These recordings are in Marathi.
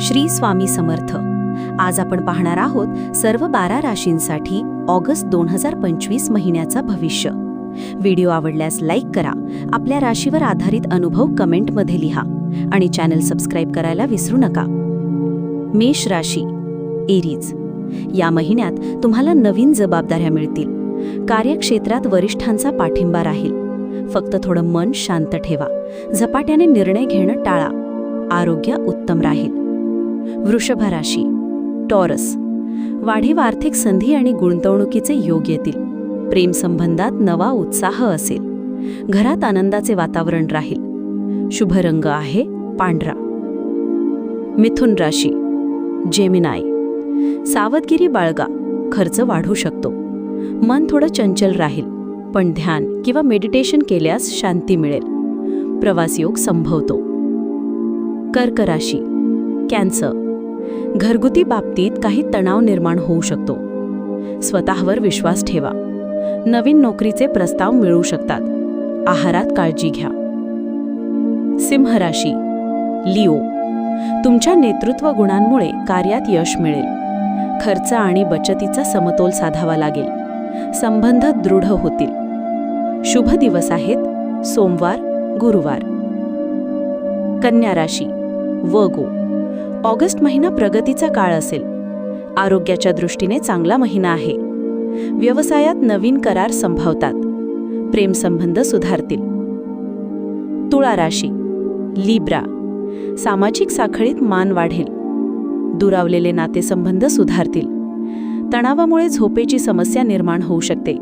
श्री स्वामी समर्थ. आज आपण पाहणार आहोत सर्व बारा राशींसाठी ऑगस्ट दोन हजार पंचवीस महिन्याचा भविष्य. व्हिडिओ आवडल्यास लाईक करा आपल्या राशीवर आधारित अनुभव कमेंटमध्ये लिहा आणि चॅनल सबस्क्राईब करायला विसरू नका. मेष राशी एरीज. या महिन्यात तुम्हाला नवीन जबाबदाऱ्या मिळतील. कार्यक्षेत्रात वरिष्ठांचा पाठिंबा राहील. फक्त थोडं मन शांत ठेवा. झपाट्याने निर्णय घेणं टाळा. आरोग्य उत्तम राहील. वृषभ राशी टॉरस. वाढीव आर्थिक संधी आणि गुंतवणुकीचे योग येतील. प्रेमसंबंधात नवा उत्साह असेल. घरात आनंदाचे वातावरण राहील. शुभ रंग आहे पांढरा. मिथुन राशी. जेमिनाय. सावधगिरी बाळगा. खर्च वाढू शकतो. मन थोडं चंचल राहील. पण ध्यान किंवा मेडिटेशन केल्यास शांती मिळेल. प्रवास योग संभवतो. कर्क राशी. कॅन्सर. घरगुती बाबतीत काही तणाव निर्माण होऊ शकतो. स्वतःवर विश्वास ठेवा. नवीन नोकरीचे प्रस्ताव मिळू शकतात. आहारात काळजी घ्या. सिंह राशी. लिओ. तुमच्या नेतृत्व गुणांमुळे कार्यात यश मिळेल. खर्च आणि बचतीचा समतोल साधावा लागेल. संबंध दृढ होतील. शुभ दिवस आहेत. सोमवार गुरुवार. कन्या राशी. व गो. ऑगस्ट महिना प्रगतीचा काळ असेल. आरोग्याच्या दृष्टीने चांगला महिना आहे. व्यवसायात नवीन करार संभावतात. प्रेमसंबंध सुधारतील. तुळा राशी लिब्रा सामाजिक साखळीत मान वाढेल. दुरावलेले नातेसंबंध सुधारतील. तणावामुळे झोपेची समस्या निर्माण होऊ शकते.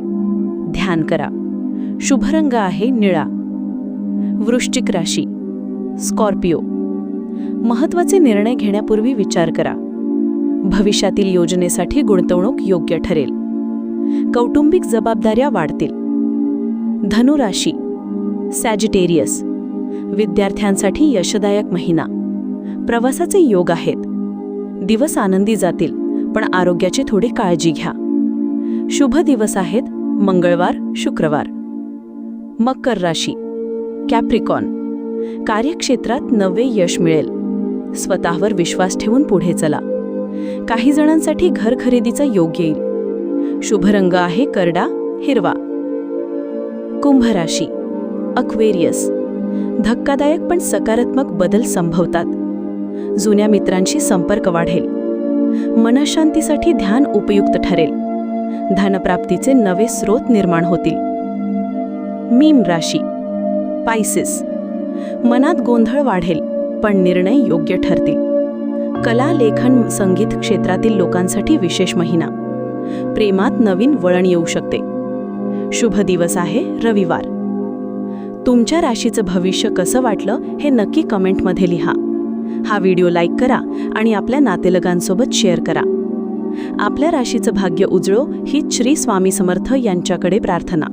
ध्यान करा. शुभरंग आहे निळा. वृश्चिक राशी स्कॉर्पिओ. महत्त्वाचे निर्णय घेण्यापूर्वी विचार करा. भविष्यातील योजनेसाठी गुंतवणूक योग्य ठरेल. कौटुंबिक जबाबदाऱ्या वाढतील. धनुराशी सॅजिटेरियस विद्यार्थ्यांसाठी यशदायक महिना. प्रवासाचे योग आहेत. दिवस आनंदी जातील पण आरोग्याची थोडी काळजी घ्या. शुभ दिवस आहेत मंगळवार शुक्रवार. मकर राशी कॅप्रिकॉन. कार्यक्षेत्रात नवे यश मिळेल. स्वतःवर विश्वास ठेवून पुढे चला. काही जणांसाठी घर खरेदीचा योग येईल. शुभ रंग आहे करडा हिरवा. कुंभ राशी अक्वेरियस. धक्कादायक पण सकारात्मक बदल संभवतात. जुन्या मित्रांशी संपर्क वाढेल. मनशांतीसाठी ध्यान उपयुक्त ठरेल. धनप्राप्तीचे नवे स्रोत निर्माण होतील. मीम राशी पायसिस. मनात गोंधळ वाढेल पण निर्णय योग्य ठरतील. कला लेखन संगीत क्षेत्रातील लोकांसाठी विशेष महिना. प्रेमात नवीन वळण येऊ शकते. शुभ दिवस आहे रविवार. तुमच्या राशीचं भविष्य कसं वाटलं हे नक्की कमेंटमध्ये लिहा. हा व्हिडिओ लाईक करा आणि आपल्या नातेलगांसोबत शेअर करा. आपल्या राशीचं भाग्य उजळो ही श्री स्वामी समर्थ यांच्याकडे प्रार्थना.